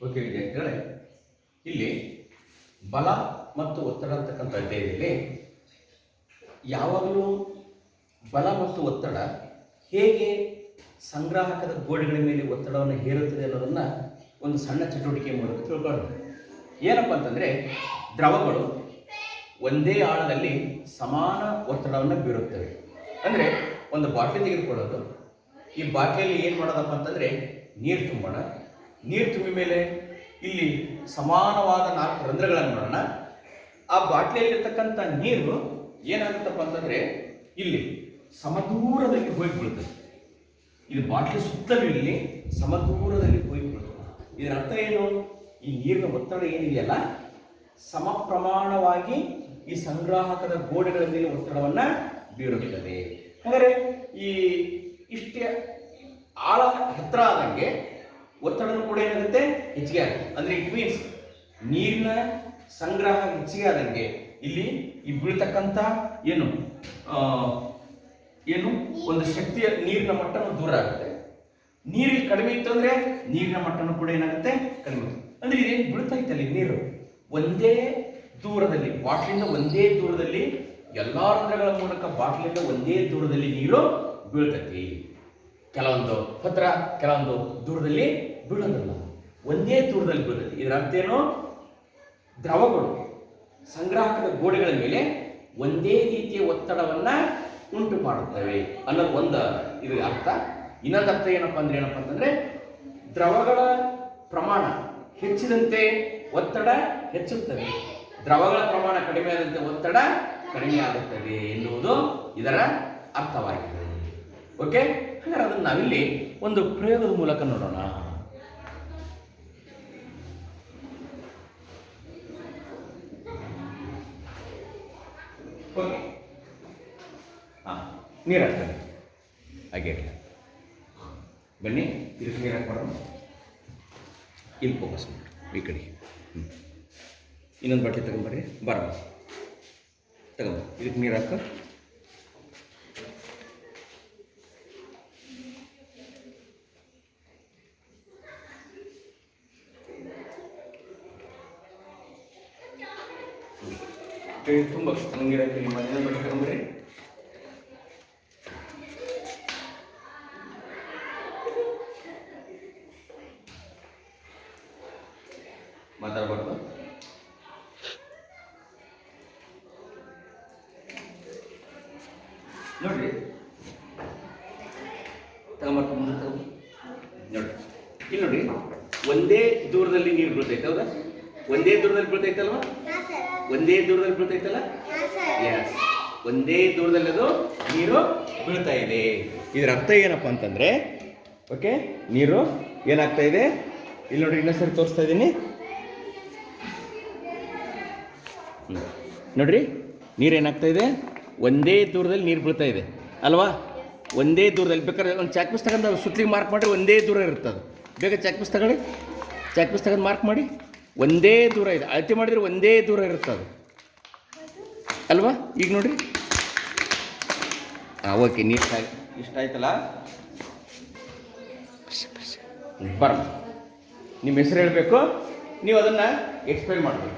Okay ವಿದ್ಯಾರ್ಥಿಗಳೇ, ಇಲ್ಲಿ ಬಲ ಮತ್ತು ಒತ್ತಡ ಅಂತಕ್ಕಂಥ ಅಧ್ಯಯನದಲ್ಲಿ ಯಾವಾಗಲೂ ಬಲ ಮತ್ತು ಒತ್ತಡ ಹೇಗೆ ಸಂಗ್ರಾಹಕದ ಗೋಡೆಗಳ ಮೇಲೆ ಒತ್ತಡವನ್ನು ಹೇರುತ್ತದೆ ಅನ್ನೋದನ್ನು ಒಂದು ಸಣ್ಣ ಚಟುವಟಿಕೆ ಮೂಲಕ ತಿಳ್ಕೊಳ್ಳೋಣ. ಏನಪ್ಪ ಅಂತಂದರೆ, ದ್ರವಗಳು ಒಂದೇ ಆಳದಲ್ಲಿ ಸಮಾನ ಒತ್ತಡವನ್ನು ಬೀರುತ್ತವೆ. ಅಂದರೆ ಒಂದು ಬಾಟ್ಲಿ ತೆಗೆದುಕೊಳ್ಳೋದು, ಈ ಬಾಟ್ಲಿಯಲ್ಲಿ ಏನು ಮಾಡೋದಪ್ಪ ಅಂತಂದರೆ ನೀರು ತುಂಬೋಣ. ನೀರು ತುಂಬಿದ ಮೇಲೆ ಇಲ್ಲಿ ಸಮಾನವಾದ ನಾಲ್ಕು ರಂಧ್ರಗಳನ್ನು ಮಾಡೋಣ. ಆ ಬಾಟ್ಲಿಯಲ್ಲಿರ್ತಕ್ಕಂಥ ನೀರು ಏನಾಗುತ್ತಪ್ಪ ಅಂತಂದರೆ ಇಲ್ಲಿ ಸಮದೂರದಲ್ಲಿ ಹೋಗಿ ಬೀಳುತ್ತದೆ. ಇದು ಬಾಟ್ಲಿ ಸುತ್ತಲೂ ಇಲ್ಲಿ ಸಮದೂರದಲ್ಲಿ ಹೋಗಿ ಇದರ ಅರ್ಥ ಏನು? ಈ ನೀರಿನ ಒತ್ತಡ ಏನಿದೆಯಲ್ಲ ಸಮ ಪ್ರಮಾಣವಾಗಿ ಈ ಸಂಗ್ರಾಹಕದ ಗೋಡೆಗಳ ಮೇಲೆ ಒತ್ತಡವನ್ನು ಬೀರುತ್ತದೆ. ಹಾಗಾದರೆ ಈ ಇಷ್ಟೇ ಆಳ ಹತ್ತಿರ ಆದಂಗೆ ಒತ್ತಡನೂ ಕೂಡ ಏನಾಗುತ್ತೆ? ಹೆಚ್ಚಿಗೆ ಆಗುತ್ತೆ. ಅಂದರೆ ಇಟ್ ಮೀನ್ಸ್ ನೀರಿನ ಸಂಗ್ರಹ ಹೆಚ್ಚಿಗೆ ಆದಂಗೆ ಇಲ್ಲಿ ಈ ಬೀಳ್ತಕ್ಕಂಥ ಏನು ಏನು, ಒಂದು ಶಕ್ತಿಯ ನೀರಿನ ಮಟ್ಟನೂ ದೂರ ಆಗುತ್ತೆ. ನೀರಿಗೆ ಕಡಿಮೆ ಇತ್ತು ಅಂದ್ರೆ ನೀರಿನ ಮಟ್ಟನೂ ಕೂಡ ಏನಾಗುತ್ತೆ? ಕಡಿಮೆ ಅಂದ್ರೆ ಇದೇನು ಬೀಳ್ತಾ ಇತ್ತಲ್ಲಿ ನೀರು? ಒಂದೇ ದೂರದಲ್ಲಿ, ಬಾಟ್ಲಿಂದ ಒಂದೇ ದೂರದಲ್ಲಿ, ಎಲ್ಲಾ ರಂಧ್ರಗಳ ಮೂಲಕ ಬಾಟ್ಲಿಂದ ಒಂದೇ ದೂರದಲ್ಲಿ ನೀರು ಬೀಳ್ತೈತಿ. ಕೆಲವೊಂದು ಹತ್ರ ಕೆಲವೊಂದು ದೂರದಲ್ಲಿ ಬೀಳೋದಲ್ಲ. ಒಂದೇ ದೂರದಲ್ಲಿ ಬೀಳ್ತೈತಿ. ಇದರ ಅರ್ಥ ಏನು? ದ್ರವಗಳು, ಸಂಗ್ರಾಹಕದ ಗೋಡೆಗಳ ಮೇಲೆ ಒಂದೇ ರೀತಿಯ ಒತ್ತಡವನ್ನ ಉಂಟು ಮಾಡುತ್ತವೆ ಅನ್ನೋದು ಒಂದು ಇದು ಅರ್ಥ. ಇನ್ನೊಂದು ಅರ್ಥ ಏನಪ್ಪ ಅಂದ್ರೆ ಏನಪ್ಪ ಅಂತಂದ್ರೆ ದ್ರವಗಳ ಪ್ರಮಾಣ ಹೆಚ್ಚಿದಂತೆ ಒತ್ತಡ ಹೆಚ್ಚುತ್ತದೆ. ದ್ರವಗಳ ಪ್ರಮಾಣ ಕಡಿಮೆ ಆದಂತೆ ಒತ್ತಡ ಕಡಿಮೆ ಆಗುತ್ತದೆ ಎನ್ನುವುದು ಇದರ ಅರ್ಥವಾಗಿದೆ. ಓಕೆ ಹಾಗಾದ್ರೆ ಅದನ್ನು ನಾವಿಲ್ಲಿ ಒಂದು ಪ್ರಯೋಗದ ಮೂಲಕ ನೋಡೋಣ. ಓಕೆ ಹಾಂ, ನೀರು ಹಾಕ್ತಾರೆ ಹಾಗೆ. ಬನ್ನಿ ಇದಕ್ಕೆ ನೀರು ಹಾಕ್ಬಾರ್ದು ಇಲ್ಲಿ ಫೋಕಸ್ ಮಾಡಿ, ಈ ಕಡೆ. ಇನ್ನೊಂದು ಬಟ್ಟೆ ತಗೊಂಬರ್ರಿ ಬರ ತಗೊಂಬ, ಇದಕ್ಕೆ ನೀರು ಹಾಕ. ತುಂಬ ನೀರು ಹಾಕಿ ನಿಮ್ಮ ಇನ್ನೊಂದು ಬಟ್ಟೆ ತಗೊಂಬರ್ರಿ ಮಾತಾಡಬಾರ್ದು ನೋಡ್ರಿ ತಗೊಂಬರ್ತ ಮುಂದೆ ತಗೊಂಡು ನೋಡ್ರಿ ಇಲ್ಲಿ ನೋಡಿ ಒಂದೇ ದೂರದಲ್ಲಿ ನೀರು ಬೀಳ್ತೈತೆ ಹೌದಾ ಒಂದೇ ದೂರದಲ್ಲಿ ಬೀಳ್ತೈತಲ್ವಾ ಒಂದೇ ದೂರದಲ್ಲಿ ಬೀಳ್ತೈತಲ್ಲ ಎಸ್ ಒಂದೇ ದೂರದಲ್ಲಿ ಅದು ನೀರು ಬೀಳ್ತಾ ಇದೆ. ಇದರ ಅರ್ಥ ಏನಪ್ಪ ಅಂತಂದ್ರೆ ಓಕೆ ನೀರು ಏನಾಗ್ತಾ ಇದೆ? ಇಲ್ಲಿ ನೋಡಿ ಇನ್ನೊಂದ್ಸರಿ ತೋರಿಸ್ತಾ ಇದ್ದೀನಿ. ನೋಡ್ರಿ, ನೀರು ಏನಾಗ್ತಾ ಇದೆ? ಒಂದೇ ದೂರದಲ್ಲಿ ನೀರು ಬೀಳ್ತಾ ಇದೆ. ಅಲ್ವಾ? ಒಂದೇ ದೂರದಲ್ಲಿ ಬೇಕಾದ್ರೆ ಒಂದು ಚಾಕ್ ಪೀಸ್ ತಗೊಂಡು ಸುತ್ತಲಿಗೆ ಮಾರ್ಕ್ ಮಾಡಿರಿ ಒಂದೇ ದೂರ ಇರುತ್ತೆ ಅದು. ಬೇಗ ಚಾಕ್ ಪೀಸ್ ತಗೊಳ್ಳಿ. ಚಾಕ್ ಪೀಸ್ ತಗೊಂಡು ಮಾರ್ಕ್ ಮಾಡಿ. ಒಂದೇ ದೂರ ಇದೆ. ಅಳತೆ ಮಾಡಿದ್ರೆ ಒಂದೇ ದೂರ ಇರುತ್ತೆ ಅದು. ಅಲ್ವಾ? ಈಗ ನೋಡ್ರಿ. ಹಾಂ ಓಕೆ ನೀರು ಇಷ್ಟ ಆಯ್ತಲ್ಲ ಬರ ನಿಮ್ಮ ಹೆಸರು ಹೇಳಬೇಕು. ನೀವು ಅದನ್ನು ಎಕ್ಸ್ಪ್ಲೈನ್ ಮಾಡಬೇಕು.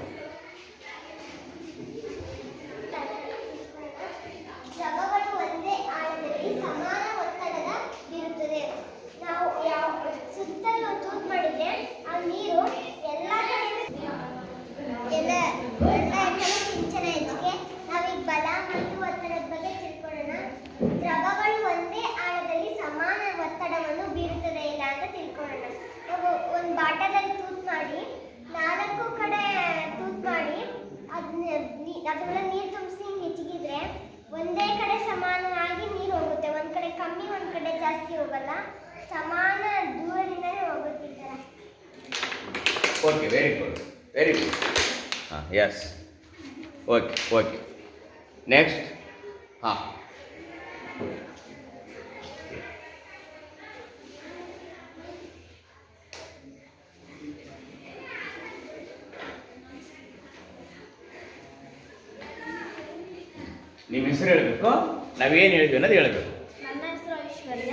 ಹಾಂ ಎಸ್ ಓಕೆ ಓಕೆ ನೆಕ್ಸ್ಟ್ ಹಾಂ ನಿಮ್ಮ ಹೆಸರು ಹೇಳಬೇಕು? ನಾವೇನು ಹೇಳಿದ್ವಿ ಅನ್ನೋದು ಹೇಳಬೇಕು. ನನ್ನ ಹೆಸರು ಐಶ್ವರ್ಯ.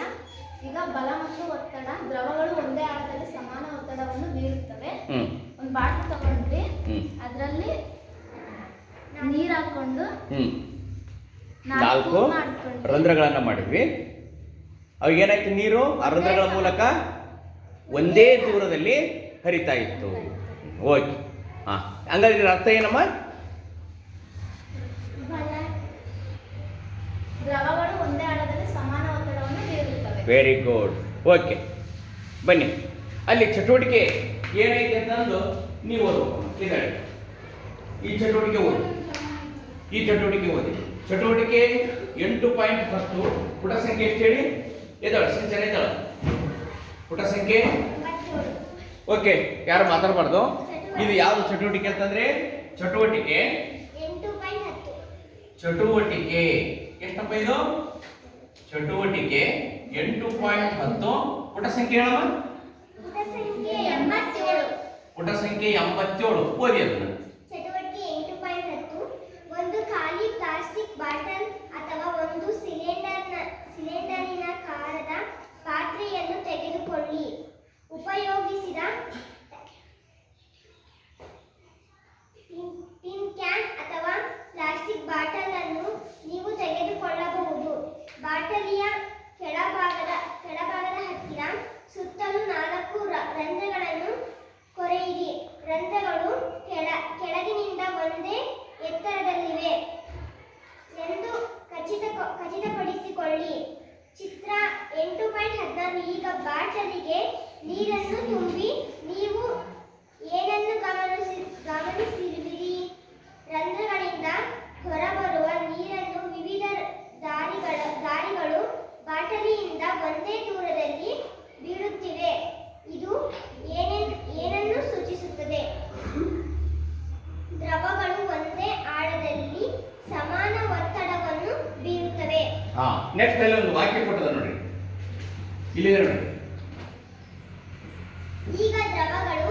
ಈಗ ಬಲ ಮತ್ತು ಒತ್ತಡ ದ್ರವಗಳು ಒಂದೇ ಆಳದಲ್ಲಿ ಸಮಾನ ಒತ್ತಡವನ್ನು ಬೀರುತ್ತವೆ. ಒಂದು ಬಾಟ್ಲು ತಗೊಂಡ್ರಿ ಹ್ಞೂ ಅದರಲ್ಲಿ ನೀರು ಹಾಕೊಂಡು ನಾಲ್ಕು ರಂಧ್ರಗಳನ್ನು ಮಾಡಿದ್ವಿ. ಅವಾಗ ಏನಾಯ್ತು ನೀರು? ಆ ರಂಧ್ರಗಳ ಮೂಲಕ ಒಂದೇ ದೂರದಲ್ಲಿ ಹರಿತಾ ಇತ್ತು. ಓಕೆ. ಹಾಂ. ಹಂಗಾದ್ರೆ ಅರ್ಥ ಏನಮ್ಮ? ವೆರಿ ಗುಡ್ ಓಕೆ ಬನ್ನಿ. ಅಲ್ಲಿ ಚಟುವಟಿಕೆ ಏನೈತೆ ಅಂತಂದು ನೀವು ಓದಬೇಕು ಇದ್ದಾಳೆ ಈ ಚಟುವಟಿಕೆ ಓದಿ. ಈ ಚಟುವಟಿಕೆ ಓದಿ. ಚಟುವಟಿಕೆ ಎಂಟು ಪಾಯಿಂಟ್ ಹತ್ತು ಪುಟ ಸಂಖ್ಯೆ ಎಷ್ಟು ಹೇಳಿ? ಇದ್ದಾಳೆ ಸಿಂಚನ ಇದ್ದಾಳೆ ಪುಟ ಸಂಖ್ಯೆ? ಓಕೆ ಯಾರು ಮಾತಾಡಬಾರ್ದು? ಇದು ಯಾವುದು ಚಟುವಟಿಕೆ ಅಂತಂದ್ರೆ? ಚಟುವಟಿಕೆ ಚಟುವಟಿಕೆ. ಎಷ್ಟಪ್ಪ ಇದು? ಚಟುವಟಿಕೆ ಎಂಟು ಪಾಯಿಂಟ್ ಹತ್ತು ಪುಟ ಸಂಖ್ಯೆ ಹೇಳಮ್ಮ. ಪುಟ ಸಂಖ್ಯೆ ಎಂಬತ್ತೇಳು. ಓದಿ ಅದನ್ನ ಚಟುವಟಿಕೆ ಎಂಟು ಪಾಯಿಂಟ್ ಹತ್ತು ಒಂದು ಖಾಲಿ ಪ್ಲಾಸ್ಟಿಕ್ ಬಾಟಲ್ ಅಥವಾ ಒಂದು ಸಿಲಿಂಡರ್ನ ಸಿಲಿಂಡರಿನಾಕಾರದ ಪಾತ್ರೆಯನ್ನು ತೆಗೆದುಕೊಳ್ಳಿ ಉಪಯೋಗಿಸಿದ ಟಿನ್- ಟಿನ್ ಕ್ಯಾನ್ ಅಥವಾ ಪ್ಲಾಸ್ಟಿಕ್ ಬಾಟಲ್ ಅನ್ನು ನೀವು ತೆಗೆದುಕೊಳ್ಳಬಹುದು ಬಾಟಲಿಯ ಕೆಳಭಾಗದ ಕೆಳಭಾಗದ ಹತ್ತಿರ ಸುತ್ತಲೂ ನಾಲ್ಕು ರ- ರಂಧ್ರಗಳನ್ನು ಕೊರೆಯಿರಿ ರಂಧ್ರಗಳು ಕೆಳ ಕೆಳಗಿನಿಂದ ಒಂದೇ ಎತ್ತರದಲ್ಲಿವೆ ಎಂದು ಖಚಿತ ಖಚಿತಪಡಿಸಿಕೊಳ್ಳಿ ಚಿತ್ರ ಎಂಟು ಪಾಯಿಂಟ್ ಹದಿನಾರು ಈಗ ಬಾಟಲಿಗೆ ನೀರನ್ನು ತುಂಬಿ ನೀವು ಏನನ್ನು ಗಮನಿಸಿ ಗಮನಿಸಿರುವಿರಿ ರಂಧ್ರಗಳಿಂದ ಹೊರಬರುವ ನೀರನ್ನು ವಿವಿಧ ದಾರಿಗಳ ದಾರಿಗಳು ಬಾಟಲಿಯಿಂದ ಒಂದೇ ದೂರದಲ್ಲಿ ಬೀಳುತ್ತಿವೆ ಇದು ಏನೇನ್ ಏನನ್ನು ಸೂಚಿಸುತ್ತದೆ ದ್ರವಗಳು ಒಂದೇ ಆಳದಲ್ಲಿ ಸಮಾನ ಒತ್ತಡವನ್ನು ಬೀರುತ್ತವೆ ಹಾ ನೆಕ್ಸ್ಟ್ ಅಲ್ಲಿ ಒಂದು ವಾಕ್ಯ ಕೊಟ್ಟದ ನೋಡಿ ಇಲ್ಲಿ ನೋಡಿ ಈಗ ದ್ರವಗಳು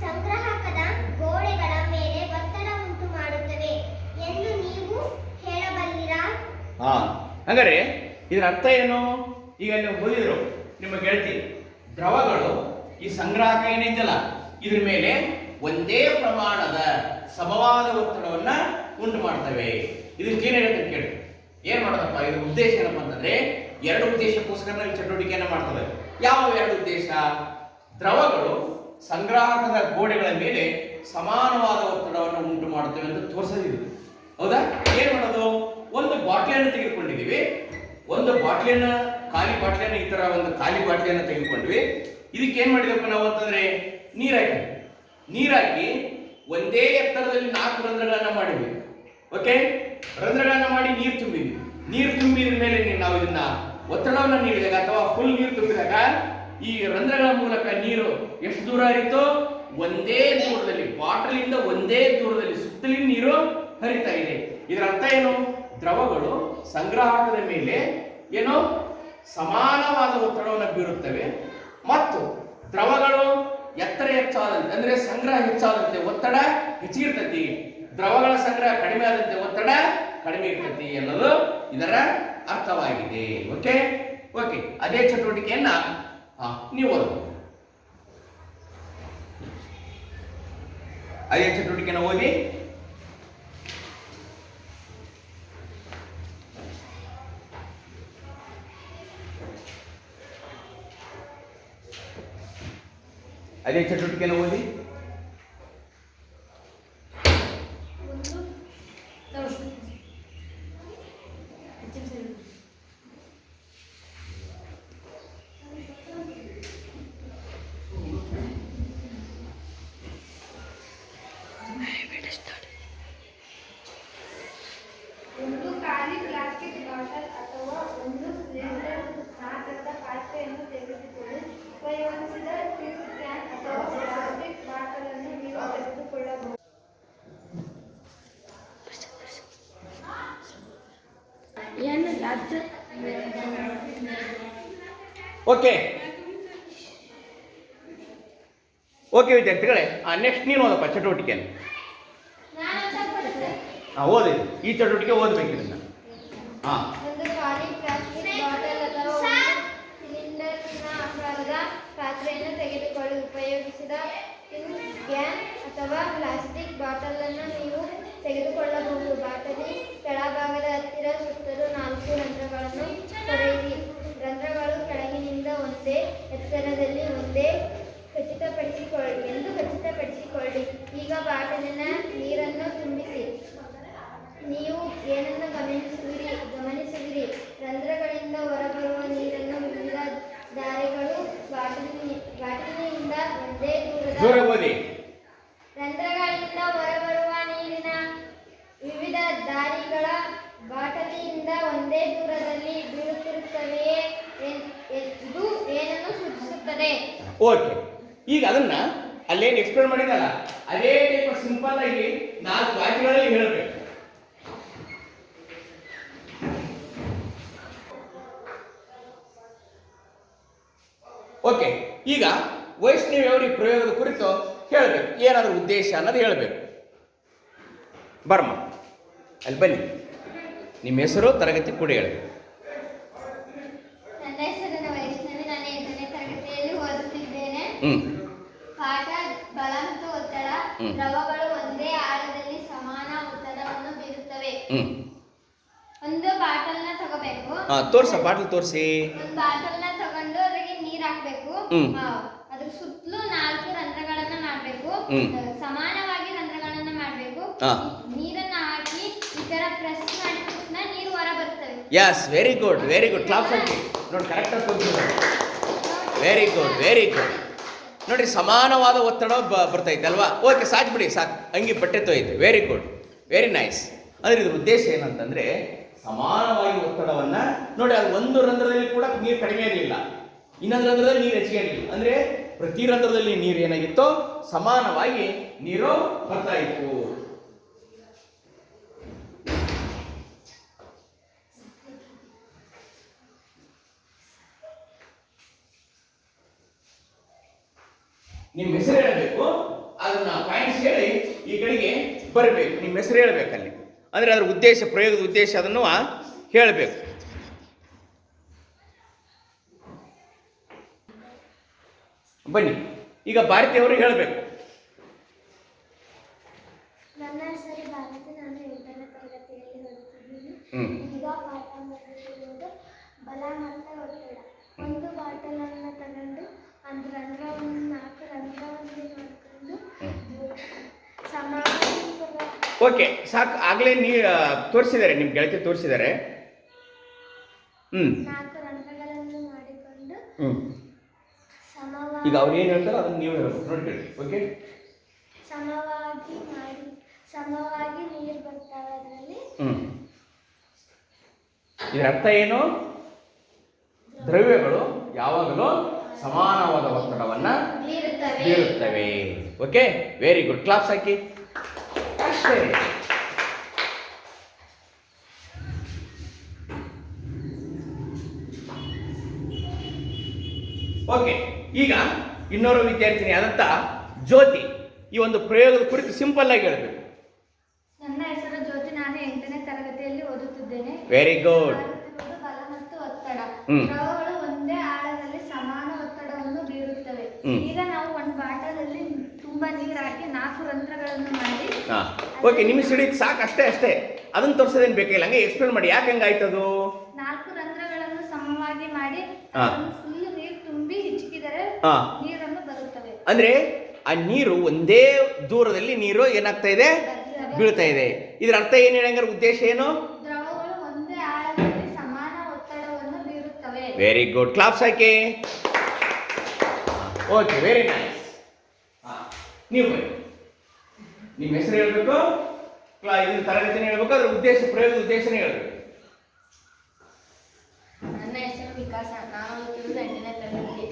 ಸಂಗ್ರಾಹಕದ ಗೋಡೆಗಳ ಮೇಲೆ ಒತ್ತಡ ಉಂಟು ಮಾಡುತ್ತವೆ ಎಂದು ನೀವು ಹೇಳಬಲ್ಲಿರಾ ಹಾ ಹಂಗಾರೆ ಇದರ ಅರ್ಥ ಏನು? ಈಗ ನೀವು ಓದಿದ್ರು ನಿಮ್ಮ ಗೆಳತಿ. ದ್ರವಗಳು ಈ ಸಂಗ್ರಾಹಕ ಏನೈತಲ್ಲ ಇದ್ರ ಮೇಲೆ ಒಂದೇ ಪ್ರಮಾಣದ ಸಮವಾದ ಒತ್ತಡವನ್ನ ಉಂಟು ಮಾಡ್ತವೆ. ಇದಕ್ಕೆ ಏನು ಹೇಳ್ತಾರೆ ಕೇಳಿ. ಏನ್ ಮಾಡೋದಪ್ಪ? ಇದ್ರ ಉದ್ದೇಶ ಏನಪ್ಪ ಅಂತಂದ್ರೆ, ಎರಡು ಉದ್ದೇಶಕ್ಕೋಸ್ಕರ ನಾವು ಚಟುವಟಿಕೆಯನ್ನು ಮಾಡ್ತವೆ. ಯಾವ ಎರಡು ಉದ್ದೇಶ? ದ್ರವಗಳು ಸಂಗ್ರಾಹಕದ ಗೋಡೆಗಳ ಮೇಲೆ ಸಮಾನವಾದ ಒತ್ತಡವನ್ನು ಉಂಟು ಮಾಡುತ್ತವೆ ಅಂತ ತೋರಿಸೋದಿದೆ. ಹೌದಾ? ಏನ್ ಮಾಡೋದು? ಒಂದು ಬಾಟ್ಲಿಯನ್ನು ತೆಗೆದುಕೊಂಡಿದ್ದೀವಿ. ಒಂದು ಬಾಟ್ಲಿಯನ್ನ, ಖಾಲಿ ಬಾಟ್ಲಿಯನ್ನ, ಈ ತರ ಒಂದು ಖಾಲಿ ಬಾಟ್ಲಿಯನ್ನ ತೆಗೆದುಕೊಂಡ್ವಿ. ಇದಕ್ಕೆ ಏನ್ ಮಾಡಿದಪ್ಪ ನಾವು ಅಂತಂದ್ರೆ ನೀರಾಕಿ. ಹಾಕಿ ನೀರ್ ಹಾಕಿ ಒಂದೇ ಎತ್ತರದಲ್ಲಿ ನಾಲ್ಕು ರಂಧ್ರಗಳನ್ನ ಮಾಡಿದ್ವಿ. ಓಕೆ ರಂಧ್ರಗಳನ್ನ ಮಾಡಿ ನೀರು ತುಂಬಿದ್ವಿ. ನೀರು ತುಂಬಿದ ಮೇಲೆ ನಾವು ಇದನ್ನ ಒತ್ತಡವನ್ನ ನೀಡಿದಾಗ ಅಥವಾ ಫುಲ್ ನೀರು ತುಂಬಿದಾಗ ಈ ರಂಧ್ರಗಳ ಮೂಲಕ ನೀರು ಎಷ್ಟು ದೂರ ಹರಿತೋ ಒಂದೇ ದೂರದಲ್ಲಿ ಬಾಟಲಿಂದ ಒಂದೇ ದೂರದಲ್ಲಿ ಸುತ್ತಲಿನ ನೀರು ಹರಿತಾ ಇದೆ. ಇದರ ಅರ್ಥ ಏನು? ದ್ರವಗಳು ಸಂಗ್ರಾಹಕದ ಮೇಲೆ ಏನು ಸಮಾನವಾದ ಒತ್ತಡವನ್ನು ಬೀರುತ್ತವೆ. ಮತ್ತು ದ್ರವಗಳು ಎತ್ತರ ಹೆಚ್ಚಾದಂತೆ, ಅಂದ್ರೆ ಸಂಗ್ರಹ ಹೆಚ್ಚಾದಂತೆ ಒತ್ತಡ ಹೆಚ್ಚಿರ್ತತಿ ದ್ರವಗಳ ಸಂಗ್ರಹ ಕಡಿಮೆ ಆದಂತೆ ಒತ್ತಡ ಕಡಿಮೆ ಇರ್ತತಿ ಅನ್ನೋದು ಇದರ ಅರ್ಥವಾಗಿದೆ. ಓಕೆ ಓಕೆ ಅದೇ ಚಟುವಟಿಕೆಯನ್ನ ನೀವು ಓದಬಹುದು ಅದೇ ಚಟುವಟಿಕೆನ ಓದಿ ಸಿಲಿಂಡರ್ ಆಕಾರದ ಪಾತ್ರೆಯನ್ನು ತೆಗೆದುಕೊಳ್ಳಿ ಉಪಯೋಗಿಸಿದ ಟ್ಯೂಬ್ ಕ್ಯಾನ್ ಅಥವಾ ಪ್ಲಾಸ್ಟಿಕ್ ಬಾಟಲ್ ಅನ್ನು ನೀವು ತೆಗೆದುಕೊಳ್ಳಬಹುದು ಏನು ರಾಜ್ಯ ಓಕೆ ಓಕೆ ವಿದ್ಯಾರ್ಥಿಗಳೇ ನೆಕ್ಸ್ಟ್ ನೀನು ಓದಪ್ಪ ಚಟುವಟಿಕೆಯನ್ನು ನಾನು ಹಾಂ ಓದಿ ಈ ಚಟುವಟಿಕೆ ಓದಬೇಕು ಇದನ್ನ ಹಾ ಒಂದು ಖಾಲಿ ಪ್ಲಾಸ್ಟಿಕ್ ಬಾಟಲ್ ಅಥವಾ ಒಂದು ಸಿಲಿಂಡರ್ನ ಆಕಾರದ ಪಾತ್ರೆಯನ್ನು ತೆಗೆದುಕೊಳ್ಳಿ ಉಪಯೋಗಿಸಿದ ಟಿನ್ ಕ್ಯಾನ್ ಅಥವಾ ಪ್ಲಾಸ್ಟಿಕ್ ಬಾಟಲನ್ನು ನೀವು ತೆಗೆದುಕೊಳ್ಳಬಹುದು. ಬಾಟಲಿ ಕೆಳಭಾಗದ ಹತ್ತಿರ ಸುತ್ತಲೂ ನಾಲ್ಕು ರಂಧ್ರಗಳನ್ನು ಕೊರೆಯಿರಿ ರಂಧ್ರಗಳು ಕೆಳಗಿನಿಂದ ಒಂದೇ ಎತ್ತರದಲ್ಲಿ ಒಂದೇ ಖಚಿತಪಡಿಸಿಕೊಳ್ಳಿ ಎಂದು ಖಚಿತಪಡಿಸಿಕೊಳ್ಳಿ. ಈಗ ಬಾಟಲಿನ ನೀರನ್ನು ತುಂಬಿಸಿ. ನೀವು ಏನನ್ನು ಗಮನಿಸುವಿರಿ ರಂಧ್ರಗಳಿಂದ ಹೊರಬರುವ ನೀರನ್ನು ವಿವಿಧ ದಾರಿಗಳು ಬಾಟಲಿ ಬಾಟಲಿಯಿಂದ ಒಂದೇ ಜೋರ ದೂರದ ಓದಿ ರಂಧ್ರಗಳಿಂದ ಹೊರಬರುವ ನೀರಿನ ವಿವಿಧ ದಾರಿಗಳ ಬಾಟಲಿಯಿಂದ ಒಂದೇ ದೂರದಲ್ಲಿ ಬೀಳುತ್ತಿರುತ್ತವೆಯೇ ಎನ್- ಎ- ಇದು ಏನನ್ನು ಸೂಚಿಸುತ್ತದೆ ಓಕೆ ಈಗ ಅದನ್ನ ಅಲ್ಲೇನು ಎಕ್ಸ್ಪ್ಲೇನ್ ಮಾಡಿದಲ್ಲ ಅದೇ ಟೈಪ್ ಸಿಂಪಲ್ ಆಗಿ ನಾಲ್ಕು ವಾಕ್ಯಗಳಲ್ಲಿ ಹೇಳಬೇಕು. ಓಕೆ ಈಗ ವೈಷ್ಣವಿಯವರಿಗೆ ಪ್ರಯೋಗದ ಕುರಿತು ಹೇಳಬೇಕು. ಏನಾದರೂ ಉದ್ದೇಶ ಅನ್ನೋದು ಹೇಳಬೇಕು. ಬರ್ಮ. ಅಲ್ಲಿ ಬನ್ನಿ. ನಿಮ್ಮ ಹೆಸರು, ತರಗತಿ ಕೂಡ ಹೇಳಬೇಕು ನನ್ನ ಹೆಸರಿನ ವೈಷ್ಣವಿ ನಾನು ಎಂಟನೇ ತರಗತಿಯಲ್ಲಿ ಓದುತ್ತಿದ್ದೇನೆ ಹ್ಞೂ ಪಾಠ ಬಲ ಮತ್ತು ಒತ್ತಡ ದ್ರವಗಳು ಒಂದೇ ಆಳದಲ್ಲಿ ಸಮಾನ ಒತ್ತಡವನ್ನು ಬೀರುತ್ತವೆ. ಹ್ಞೂ ಒಂದು ಬಾಟಲ್ನ ತಗೋಬೇಕು. ತೋರ್ಸ ಬಾಟಲ್ ತೋರಿಸಿ. ಒಂದು ನ ತಗೊಂಡು ಅದಕ್ಕೆ ನೀರ್ ಹಾಕ್ಬೇಕು. ಅದ್ರ ಸುತ್ತಲೂ ನಾಲ್ಕು ರಂಧ್ರಗಳನ್ನ ಮಾಡ್ಬೇಕು. ಸಮಾನವಾಗಿ ರಂಧ್ರಗಳನ್ನ ಮಾಡ್ಬೇಕು. ನೀರನ್ನ ಹಾಕಿ ಈ ತರ ಪ್ರೆಸ್ ಮಾಡಿದ ತಕ್ಷಣ ನೀರು ಹೊರ ಬರ್ತವೆ. Yes very good very good class ನೋಡಿ ಕರೆಕ್ಟಾಗಿ ಆಗಿ ವೆರಿ ಗುಡ್ ವೆರಿ ಗುಡ್ ನೋಡ್ರಿ, ಸಮಾನವಾದ ಒತ್ತಡ ಬರ್ತೈತೆ ಅಲ್ವಾ? ಓಕೆ, ಸಾಕು ಬಿಡಿ, ಸಾಕು. ಅಂಗಿ ಬಟ್ಟೆ ತೊಯ್ತು ವೆರಿ ಗುಡ್ ವೆರಿ ನೈಸ್ ಅಂದ್ರೆ ಇದ್ರ ಉದ್ದೇಶ ಏನಂತಂದ್ರೆ, ಸಮಾನವಾಗಿ ಒತ್ತಡವನ್ನ, ನೋಡಿ, ಅದು ಒಂದು ರಂಧ್ರದಲ್ಲಿ ಕೂಡ ನೀರು ಕಡಿಮೆ ಇರಲಿಲ್ಲ ಇನ್ನೊಂದು ರಂಧ್ರದಲ್ಲಿ ನೀರು ಹೆಚ್ಚಿಗೆ ಆಗಲಿಲ್ಲ. ಅಂದ್ರೆ ಪ್ರತಿ ರಂಧ್ರದಲ್ಲಿ ನೀರು ಏನಾಗಿತ್ತೋ, ಸಮಾನವಾಗಿ ನೀರು ಬರ್ತಾ ಇತ್ತು. ನಿಮ್ಮ ಹೆಸರು ಹೇಳಬೇಕು. ಅದನ್ನ ಪಾಯಿಂಟ್ಸ್ ಹೇಳಿ ಈ ಕಡೆಗೆ ಬರಬೇಕು. ನಿಮ್ಮ ಹೆಸರು ಹೇಳಬೇಕಲ್ಲಿ ಅಂದ್ರೆ ಅದರ ಉದ್ದೇಶ ಪ್ರಯೋಗದ ಉದ್ದೇಶ ಅದನ್ನು ಹೇಳಬೇಕು. ಬನ್ನಿ. ಈಗ ಭಾರತೀಯವರು ಹೇಳಬೇಕು. ನನ್ನ ಒಂದು ಬಾಟಲನ್ನು ರಂಧ್ರವನ್ನು ನಾಲ್ಕು ರಂಧ್ರವನ್ನು ಮಾಡ್ಕೊಂಡು ಸಮಾನ ಓಕೆ ಸಾಕು ಆಗಲೇ ನೀ ತೋರಿಸಿದ್ದಾರೆ ನಿಮ್ಮ ಗೆಳತಿ ತೋರಿಸಿದ್ದಾರೆ ಹ್ಞೂ ನಾಲ್ಕು ರಂಧ್ರಗಳನ್ನು ಮಾಡಿಕೊಂಡು ಹ್ಞೂ ಸಮವಾಗಿ ಈಗ ಅವ್ರು ಏನು ಹೇಳ್ತಾರೋ ಅದನ್ನ ನೀವು ಹೇಳಬೇಕು. ನೋಡ್ಕೊಳ್ಳಿ ಓಕೆ? ಸಮವಾಗಿ ಮಾಡಿ ಸಮವಾಗಿ ನೀರು ಬರ್ತಾವೆ ಅದರಲ್ಲಿ. ಹ್ಞೂ ಇದರ ಅರ್ಥ ಏನು? ದ್ರವ್ಯಗಳು ಯಾವಾಗಲೂ ಸಮಾನವಾದ ಒತ್ತಡವನ್ನು ಬೀರುತ್ತವೆ ಓಕೆ ವೆರಿ ಗುಡ್ ಕ್ಲಾಪ್ಸ್ ಹಾಕಿ ಅಷ್ಟೇ. ಓಕೆ ಈಗ ಇನ್ನೊರು ವಿದ್ಯಾರ್ಥಿನಿ ಆದಂತ ಜ್ಯೋತಿ ಈ ಒಂದು ಪ್ರಯೋಗದ ಕುರಿತು ಸಿಂಪಲ್ ಆಗಿ ಹೇಳಬೇಕು. ನನ್ನ ಹೆಸರು ಜ್ಯೋತಿ. ನಾನು ಎಂಟನೇ ತರಗತಿಯಲ್ಲಿ ಓದುತ್ತಿದ್ದೇನೆ. ವೆರಿ ಗುಡ್ ಮತ್ತು ಒತ್ತಡ ಹ್ಮ್. ದ್ರವಗಳು ಒಂದೇ ಆಳದಲ್ಲಿ ಸಮಾನ ಒತ್ತಡವನ್ನು ಬೀರುತ್ತವೆ ಹ್ಮ್. ಈಗ ನಾವು ಒಂದು ಬಾಟಲಲ್ಲಿ ತುಂಬಾ ನೀರು ಹಾಕಿ ನಾಲ್ಕು ರಂಧ್ರಗಳನ್ನು ಮಾಡಿ ಹಾ. ಓಕೆ ನಿಮ್ಮ ಸಿಡಿದ್ ಸಾಕು ಅಷ್ಟೇ ಅಷ್ಟೇ. ಅದನ್ನ ತೋರಿಸೋದೇನು ಬೇಕಿಲ್ಲ ಹಂಗೆ ಎಕ್ಸ್ಪ್ಲೇನ್ ಮಾಡಿ. ಯಾಕೆ ಹಂಗಾಯ್ತು ಅದು ನಾಲ್ಕು ರಂಧ್ರಗಳನ್ನು ಸಮವಾಗಿ ಮಾಡಿ ಹಾ. ಫುಲ್ ನೀರು ತುಂಬಿ ಹಿಚ್ಕಿದರೆ ಹಾ. ನೀರನ್ನು ಬರುತ್ತವೆ. ಅಂದ್ರೆ ಆ ನೀರು ಒಂದೇ ದೂರದಲ್ಲಿ ನೀರು ಏನಾಗ್ತಾ ಇದೆ? ಬೀಳ್ತಾ ಇದೆ. ಇದರ ಅರ್ಥ ಏನು ಹೇಳಂಗಾರೆ ಉದ್ದೇಶ ಏನು? ದ್ರವಗಳು ಒಂದೇ ಆಳದಲ್ಲಿ ಸಮಾನ ಒತ್ತಡವನ್ನು ಬೀರುತ್ತವೆ. ವೆರಿ ಗುಡ್ ಕ್ಲಾಪ್ಸ್ ಹಾಕಿ ಓಕೆ ವೆರಿ ನೈಸ್ ನೀವು ನಿಮ್ಮ ಹೆಸರು ಹೇಳಬೇಕು? ಇದನ್ನ ತರಗತಿನ ಹೇಳ್ಬೇಕು? ಅದ್ರ ಉದ್ದೇಶ ಪ್ರಯೋಗ ಉದ್ದೇಶನೇ ಹೇಳ್ಬೇಕು. ನನ್ನ ಹೆಸರು ವಿಕಾಸ. ನಾನು ಎಂಟನೇ ತರಗತಿ.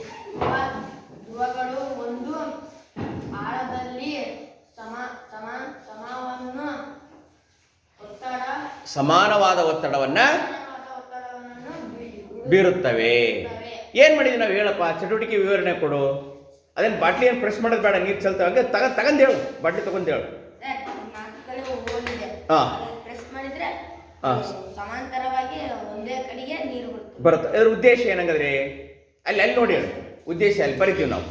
ಯುವಗಳು ಒಂದು ಆಳದಲ್ಲಿ ಸಮ ಸಮ ಸಮವನ್ನು ಒತ್ತಡ ಸಮಾನವಾದ ಒತ್ತಡವನ್ನ ಬೀರುತ್ತವೆ. ಏನ್ ಮಾಡಿದ್ವಿ ನಾವು ಹೇಳಪ್ಪ? ಚಟುವಟಿಕೆ ವಿವರಣೆ ಕೊಡು. ಅದೇನು ಬಾಟ್ಲಿ ಏನು ಪ್ರೆಸ್ ಮಾಡೋದು ಬೇಡ ನೀರು ಚಲ್ತ ಹಂಗೆ ತಗ ತಗೊಂಡು ಹೇಳು. ಬಾಟ್ಲಿ ತಗೊಂಡು ಹೇಳು. ಹಾಂ. ಹಾ. ಬರುತ್ತೆ. ಅದ್ರ ಉದ್ದೇಶ ಏನಂಗಂದ್ರೆ ಅಲ್ಲಿ ಅಲ್ಲಿ ನೋಡಿ ಹೇಳು. ಉದ್ದೇಶ ಅಲ್ಲಿ ಬರಿತೀವಿ ನಾವು.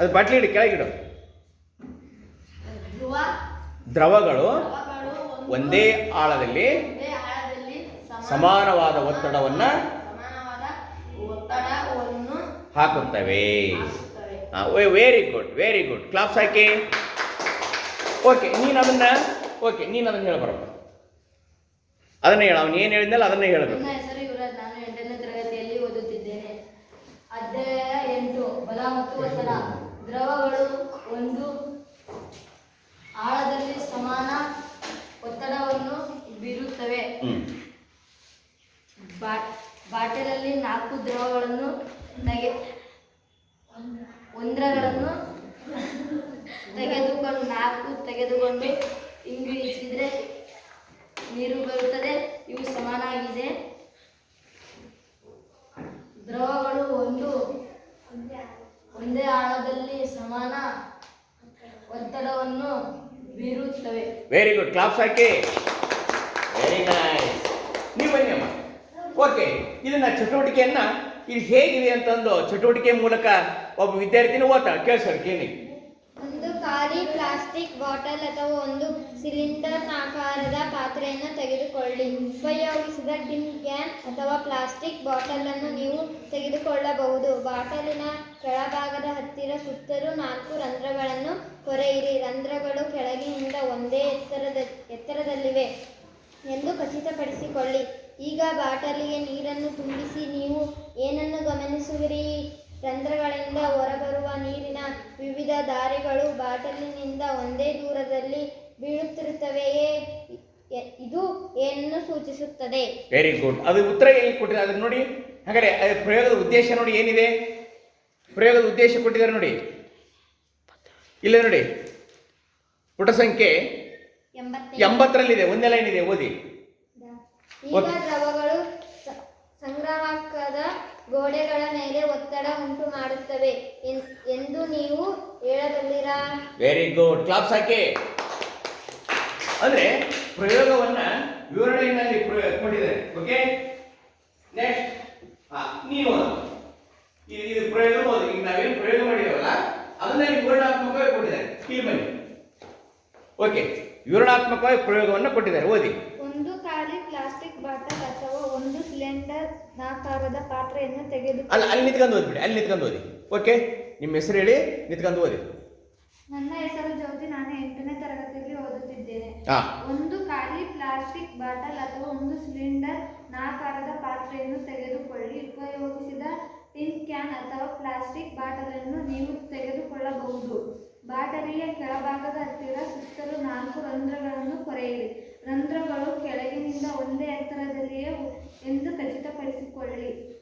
ಅದು ಬಾಟ್ಲಿ ಇಡು ಕೆಳಗಿಡು ದ್ರವಗಳು ಒಂದೇ ಆಳದಲ್ಲಿ ಸಮಾನವಾದ ಒತ್ತಡವನ್ನು ಒತ್ತಡವನ್ನು ಹಾಕುತ್ತವೆ. Very good very good claps ಹಾಕಿ. ಓಕೆ ನೀನು ಅದನ್ನ ಓಕೆ ನೀನು ಅದನ್ನ ಹೇಳಬಾರ ಅದನ್ನೇ ಹೇಳ ಅವನು ಏನು ಹೇಳಿದ್ನಲ್ಲ ಅದನ್ನೇ ಹೇಳಬೇಕು ನನ್ನ ಹೆಸರು ಯುವರಾಜ್ ನಾನು ಎಂಟನೇ ತರಗತಿಯಲ್ಲಿ ಓದುತ್ತಿದ್ದೇನೆ. ಅಧ್ಯಾಯ ಎಂಟು ಬಲ ಮತ್ತು ಒತ್ತಡ ದ್ರವಗಳು ಒಂದು ಆಳದಲ್ಲಿ ಸಮಾನ ಒತ್ತಡವನ್ನು ಬೀರುತ್ತವೆ ಹ್ಞೂ ಬಾ- ಬಾಟಲಲ್ಲಿ ನಾಲ್ಕು ದ್ರವಗಳನ್ನು ತೆಗೆ ಒಂದ್ರಗಳನ್ನು ತೆಗೆದುಕೊಂಡು ನಾಲ್ಕು ತೆಗೆದುಕೊಂಡು ಹಿಂಗೆ ಇಚ್ಚಿದ್ರೆ ನೀರು ಬರುತ್ತದೆ, ಇವು ಸಮಾನಾಗಿದೆ. ದ್ರವಗಳು ಒಂದು ಒಂದೇ ಆಳದಲ್ಲಿ ಸಮಾನ ಒತ್ತಡವನ್ನು ಬೀರುತ್ತವೆ. ವೆರಿ ಗುಡ್ ಕ್ಲಾಪ್ಸ್ ಹಾಕಿ ವೆರಿ ನೈಸ್ ನೀವು ಬನ್ನಿ ಅಮ್ಮ ಓಕೆ ಇದನ್ನ ಚಟುವಟಿಕೆಯನ್ನ ಇದು ಹೇಗಿದೆ ಅಂತಂದು ಚಟುವಟಿಕೆ ಮೂಲಕ ಒಬ್ಬ ವಿದ್ಯಾರ್ಥಿನ ಓದ್ತಾಳೆ. ಕೇಳಿಸ್ತಾರೆ ಕೇಳಿ. ಒಂದು ಖಾಲಿ ಪ್ಲಾಸ್ಟಿಕ್ ಬಾಟಲ್ ಅಥವಾ ಒಂದು ಸಿಲಿಂಡರ್ ಆಕಾರದ ಪಾತ್ರೆಯನ್ನು ತೆಗೆದುಕೊಳ್ಳಿ. ಉಪಯೋಗಿಸಿದ ಟಿನ್ ಕ್ಯಾನ್ ಅಥವಾ ಪ್ಲಾಸ್ಟಿಕ್ ಬಾಟಲ್ ಅನ್ನು ನೀವು ತೆಗೆದುಕೊಳ್ಳಬಹುದು. ಬಾಟಲಿನ ಕೆಳಭಾಗದ ಹತ್ತಿರ ಸುತ್ತಲೂ ನಾಲ್ಕು ರಂಧ್ರಗಳನ್ನು ಕೊರೆಯಿರಿ. ರಂಧ್ರಗಳು ಕೆಳಗಿನಿಂದ ಒಂದೇ ಎತ್ತರದ ಎತ್ತರದಲ್ಲಿವೆ ಎಂದು ಖಚಿತಪಡಿಸಿಕೊಳ್ಳಿ. ಈಗ ಬಾಟಲಿಗೆ ನೀರನ್ನು ತುಂಬಿಸಿ ನೀವು ಏನನ್ನು ಗಮನಿಸುವಿರಿ? ರಂಧ್ರಗಳಿಂದ ಹೊರಬರುವ ನೀರಿನ ವಿವಿಧ ದಾರಿಗಳು ಬಾಟಲಿನಿಂದ ಒಂದೇ ದೂರದಲ್ಲಿ ಬೀಳುತ್ತಿರುತ್ತವೆಯೇ? ಇದು ಏನನ್ನು ಸೂಚಿಸುತ್ತದೆ? ವೆರಿ ಗುಡ್ ಅದು ಉತ್ತರ ಎಲ್ಲಿ ಕೊಟ್ಟಿದೆ? ಅದನ್ನು ನೋಡಿ. ಹಾಗಾದ್ರೆ ಪ್ರಯೋಗದ ಉದ್ದೇಶ ನೋಡಿ ಏನಿದೆ? ಪ್ರಯೋಗದ ಉದ್ದೇಶ ಕೊಟ್ಟಿದ್ದಾರೆ ನೋಡಿ. ಇಲ್ಲ ನೋಡಿ. ಪುಟ ಸಂಖ್ಯೆ ಎಂಬತ್ತರಲ್ಲಿದೆ. ಒಂದೇ ಲೈನ್ ಇದೆ ಓದಿ. ಈಗ ದ್ರವಗಳು ಸಂಗ್ರಾಹಕದ ಗೋಡೆಗಳ ಮೇಲೆ ಒತ್ತಡ ಉಂಟು ಮಾಡುತ್ತವೆ. ಎಂದು ನೀವು ಹೇಳಬಲ್ಲಿರಾ? ವೆರಿ ಗುಡ್ ಕ್ಲಾಪ್ಸ್ ಹಾಕಿ. ಅಂದ್ರೆ ಪ್ರಯೋಗವನ್ನ ವಿವರಣೆಯಲ್ಲಿ ಪ್ರಯೋಗ ಕೊಟ್ಟಿದ್ದಾರೆ. ಓಕೆ ನೆಕ್ಸ್ಟ್ ಹಾ ನೀನು. ಇದು ಇದು ಪ್ರಯೋಗ ಈಗ ನಾವೇನು ಪ್ರಯೋಗ ಮಾಡಿದೇವಲ್ಲ ಅದನ್ನ ವಿವರಣಾತ್ಮಕವಾಗಿ ಕೊಟ್ಟಿದ್ದಾರೆ. ಇಲ್ಲಿ ಬನ್ನಿ ಓಕೆ ವಿವರಣಾತ್ಮಕವಾಗಿ ಪ್ರಯೋಗವನ್ನು ಕೊಟ್ಟಿದ್ದಾರೆ. ಓದಿ ಒಂದು ಖಾಲಿ ಪ್ಲಾಸ್ಟಿಕ್ ಬಾಟಲ್ ಅಥವಾ ಒಂದು ನಾಕಾರದ ಪಾತ್ರೆಯನ್ನು ತೆಗೆದು ಅಲ್ಲ ಅಲ್ಲಿ ನಿಂತ್ಕೊಂಡು ಓದ್ಬಿಡಿ ಅಲ್ಲಿ ನಿಂತ್ಕೊಂಡು ಓದಿ. ಓಕೆ ನಿಮ್ಮ ಹೆಸರು ಹೇಳಿ ನಿಂತ್ಕೊಂಡು ಓದಿ. ನನ್ನ ಹೆಸರು ಜ್ಯೋತಿ ನಾನು ಎಂಟನೇ ತರಗತಿಯಲ್ಲಿ ಓದುತ್ತಿದ್ದೇನೆ. ಹಾ ಒಂದು ಖಾಲಿ ಪ್ಲಾಸ್ಟಿಕ್ ಬಾಟಲ್ ಅಥವಾ ಒಂದು ಸಿಲಿಂಡರ್ ನಾಕಾರದ ಪಾತ್ರೆಯನ್ನು ತೆಗೆದುಕೊಳ್ಳಿ. ಉಪಯೋಗಿಸಿದ ಟಿನ್ ಕ್ಯಾನ್ ಅಥವಾ ಪ್ಲಾಸ್ಟಿಕ್ ಬಾಟಲ್ ಅನ್ನು ನೀವು ತೆಗೆದುಕೊಳ್ಳಬಹುದು. ಬಾಟಲಿಯ ಕೆಳಭಾಗದ ಹತ್ತಿರ ಸುತ್ತಲೂ ನಾಲ್ಕು ರಂಧ್ರಗಳನ್ನು ಕೊರೆಯಿರಿ. ರಂಧ್ರಗಳು ಕೆಳಗಿನಿಂದ ಒಂದೇ ಎತ್ತರದಲ್ಲಿಯೇ ಎಂದು ಖಚಿತಪಡಿಸಿಕೊಳ್ಳಿ.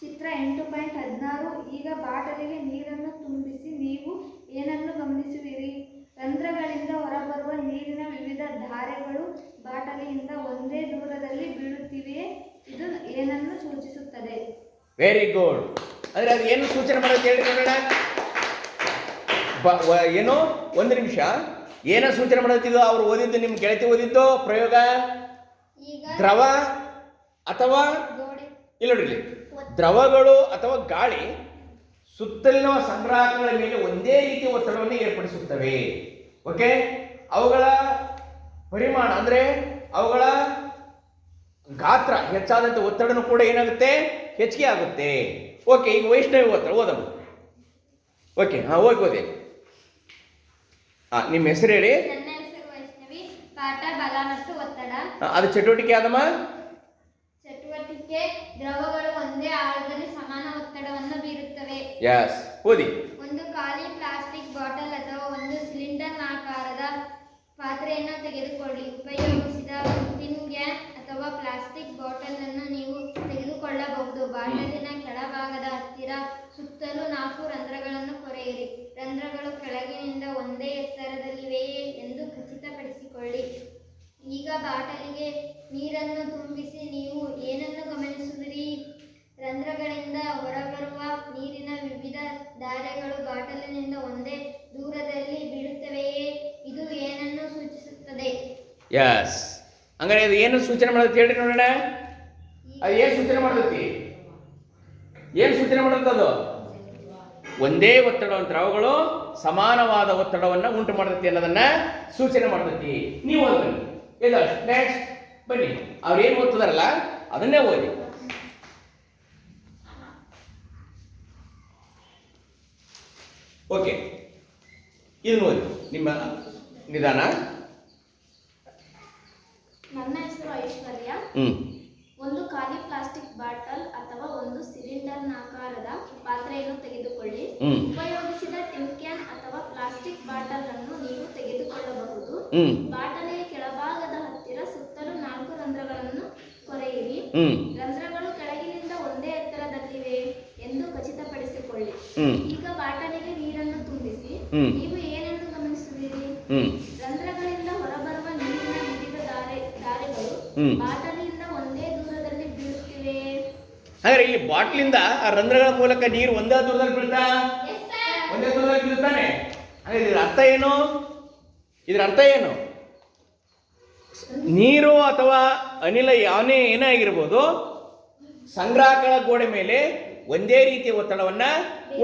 ಚಿತ್ರ ಎಂಟು ಪಾಯಿಂಟ್ ಹದಿನಾರು, ಈಗ ಬಾಟಲಿಗೆ ನೀರನ್ನು ತುಂಬಿಸಿ ನೀವು ಏನನ್ನು ಗಮನಿಸುವಿರಿ? ರಂಧ್ರಗಳಿಂದ ಹೊರಬರುವ ನೀರಿನ ವಿವಿಧ ಧಾರೆಗಳು ಬಾಟಲಿಯಿಂದ ಒಂದೇ ದೂರದಲ್ಲಿ ಬೀಳುತ್ತಿವೆಯೇ? ಇದು ಏನನ್ನು ಸೂಚಿಸುತ್ತದೆ? ವೆರಿ ಗುಡ್ ಅಂದ್ರೆ ಅದು ಏನು ಸೂಚನೆ ಮಾಡೋದು ಹೇಳಿ ವ- ಏನು? ಒಂದು ನಿಮಿಷ. ಏನೋ ಸೂಚನೆ ಮಾಡುತ್ತಿದ್ದು ಅವ್ರು ಓದಿದ್ದು ನಿಮ್ಮ ಗೆಳತಿ ಓದಿದ್ದು ಪ್ರಯೋಗ? ದ್ರವ ಅಥವಾ ಇಲ್ಲ ನೋಡ್ರಿ ದ್ರವಗಳು ಅಥವಾ ಗಾಳಿ ಸುತ್ತಲಿನ ಸಂಗ್ರಾಹಕಗಳ ಮೇಲೆ ಒಂದೇ ರೀತಿ ಒತ್ತಡವನ್ನು ಏರ್ಪಡಿಸುತ್ತವೆ. ಓಕೆ? ಅವುಗಳ ಪರಿಮಾಣ ಅಂದ್ರೆ ಅವುಗಳ ಗಾತ್ರ ಹೆಚ್ಚಾದಂಥ ಒತ್ತಡನೂ ಕೂಡ ಏನಾಗುತ್ತೆ? ಹೆಚ್ಚಿಗೆ ಆಗುತ್ತೆ. ಓಕೆ ಈಗ ವೈಷ್ಣವಿ ಒತ್ತಡ ಓದಮ್ಮ. ಓಕೆ ಹಾಂ ಹೋಗಿ ಓದಿ. ಹಾಂ ನಿಮ್ಮ ಹೆಸರು ಹೇಳಿ? ನನ್ನ ಹೆಸರು ವೈಷ್ಣವಿ. ಪಾಠ ಬಲ ಮತ್ತು ಒತ್ತಡ. ಅದು ಚಟುವಟಿಕೆ ಆದಮ್ಮ ಚಟುವಟಿಕೆ ದ್ರವಗಳು ಒಂದೇ ಆಳದಲ್ಲಿ ಸಮಾನ ಒತ್ತಡವನ್ನು ಬೀರುತ್ತವೆ. ಎಸ್ ಓದಿ. ಒಂದು ಖಾಲಿ ಪ್ಲಾಸ್ಟಿಕ್ ಬಾಟಲ್ ಅಥವಾ ಒಂದು ಸಿಲಿಂಡರ್ ಆಕಾರದ ಪಾತ್ರೆಯನ್ನು ತೆಗೆದುಕೊಳ್ಳಿ. ಉಪಯೋಗಿಸಿದ ಟಿನ್ ಕ್ಯಾನ್ ಅಥವಾ ಪ್ಲಾಸ್ಟಿಕ್ ಬಾಟಲ್ ಅನ್ನು ನೀವು ತೆಗೆದುಕೊಳ್ಳಬಹುದು. ಬಾಟಲಿನ ಕೆಳಭಾಗದ ಹತ್ತಿರ ಸುತ್ತಲೂ ನಾಲ್ಕು ರಂಧ್ರಗಳನ್ನು ಕೊರೆಯಿರಿ. ರಂಧ್ರಗಳು ಕೆಳಗಿನಿಂದ ಒಂದೇ ಎತ್ತರದಲ್ಲಿವೆಯೇ ಎಂದು ಖಚಿತಪಡಿಸಿಕೊಳ್ಳಿ. ಈಗ ಬಾಟಲಿಗೆ ನೀರನ್ನು ತುಂಬಿಸಿ ನೀವು ಏನನ್ನು ಗಮನಿಸುವಿರಿ? ರಂಧ್ರಗಳಿಂದ ಹೊರಬರುವ ನೀರಿನ ವಿವಿಧ ಧಾರೆಗಳು ಬಾಟಲಿನಿಂದ ಒಂದೇ ದೂರದಲ್ಲಿ ಬೀಳುತ್ತವೆಯೇ? ಇದು ಏನನ್ನು ಸೂಚಿಸುತ್ತದೆ? ಎಸ್ ಹಂಗಾರೆ ಅದು ಏನು ಸೂಚನೆ ಮಾಡುತ್ತೆ ಹೇಳಿ ನೋಡೋಣ? ಅದು ಏನು ಸೂಚನೆ ಮಾಡುತ್ತೆ? ಏನು ಸೂಚನೆ ಮಾಡುತ್ತದು? ಒಂದೇ ಒತ್ತಡ ದ್ರವಗಳು ಸಮಾನವಾದ ಒತ್ತಡವನ್ನು ಉಂಟು ಮಾಡತೈತಿ ಅನ್ನೋದನ್ನ ಸೂಚನೆ ಮಾಡ್ತೈತಿ. ನೀವು ಓದಿ ಇಲ್ಲ ನೆಕ್ಸ್ಟ್ ಬನ್ನಿ. ಅವ್ರು ಏನು ಓದ್ತದಾರಲ್ಲ? ಅದನ್ನೇ ಓದಿ. ಓಕೆ ಇದು ಓದಿ. ನಿಮ್ಮ ನಿಧಾನ. ನನ್ನ ಹೆಸರು ಐಶ್ವರ್ಯ. ಹ್ಮ್. ಒಂದು ಖಾಲಿ ಪ್ಲಾಸ್ಟಿಕ್ ಬಾಟಲ್ ಅಥವಾ ಒಂದು ಸಿಲಿಂಡರ್ ಆಕಾರದ ಪಾತ್ರೆಯನ್ನು ತೆಗೆದುಕೊಳ್ಳಿ. ಉಪಯೋಗಿಸಿದ ಟಿನ್ ಕ್ಯಾನ್ ಅಥವಾ ಪ್ಲಾಸ್ಟಿಕ್ ಬಾಟಲ್ ಅನ್ನು ನೀವು ತೆಗೆದುಕೊಳ್ಳಬಹುದು. ಬಾಟಲಿಯ ಕೆಳಭಾಗದ ಹತ್ತಿರ ಸುತ್ತಲೂ ನಾಲ್ಕು ರಂಧ್ರಗಳನ್ನು ಕೊರೆಯಿರಿ. ಬಾಟ್ಲಿಂದ ಆ ರಂಧ್ರಗಳ ಮೂಲಕ ನೀರು ಒಂದೇ ದೂರದಲ್ಲಿ ಬೀಳ್ತಾ? ಒಂದೇ ದೂರದಲ್ಲಿ ಬೀಳ್ತಾನೆ. ಅಂದ್ರೆ ಇದರ ಅರ್ಥ ಏನು? ಇದರ ಅರ್ಥ ಏನು? ನೀರು ಅಥವಾ ಅನಿಲ ಯಾವನೇ ಏನೇ ಆಗಿರ್ಬೋದು ಸಂಗ್ರಾಹಕಗಳ ಗೋಡೆ ಮೇಲೆ ಒಂದೇ ರೀತಿಯ ಒತ್ತಡವನ್ನ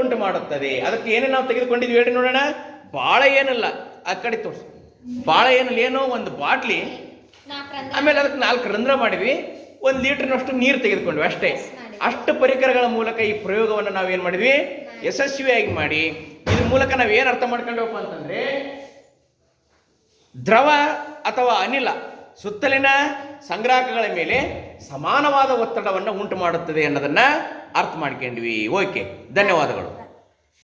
ಉಂಟು ಮಾಡುತ್ತದೆ. ಅದಕ್ಕೆ ಏನೇ ನಾವು ತೆಗೆದುಕೊಂಡಿದ್ವಿ ಹೇಳಿ ನೋಡೋಣ. ಭಾಳ ಏನಲ್ಲ ಆ ಕಡೆ ತೋರಿಸಿ. ಭಾಳ ಏನಲ್ಲ ಏನೋ ಒಂದು ಬಾಟ್ಲಿ. ಆಮೇಲೆ ಅದಕ್ಕೆ ನಾಲ್ಕು ರಂಧ್ರ ಮಾಡಿವಿ ಒಂದು ಲೀಟರ್ನಷ್ಟು ನೀರು ತೆಗೆದುಕೊಂಡ್ವಿ ಅಷ್ಟೇ. ಅಷ್ಟು ಪರಿಕರಗಳ ಮೂಲಕ ಈ ಪ್ರಯೋಗವನ್ನು ನಾವೇನು ಮಾಡಿದ್ವಿ? ಯಶಸ್ವಿಯಾಗಿ ಮಾಡಿ. ಇದ್ರ ಮೂಲಕ ನಾವು ಏನು ಅರ್ಥ ಮಾಡ್ಕೊಂಡವಪ್ಪ ಅಂತಂದ್ರೆ, ದ್ರವ ಅಥವಾ ಅನಿಲ ಸುತ್ತಲಿನ ಸಂಗ್ರಾಹಕಗಳ ಮೇಲೆ ಸಮಾನವಾದ ಒತ್ತಡವನ್ನು ಉಂಟು ಮಾಡುತ್ತದೆ ಅನ್ನೋದನ್ನ ಅರ್ಥ ಮಾಡ್ಕೊಂಡ್ವಿ. ಓಕೆ, ಧನ್ಯವಾದಗಳು.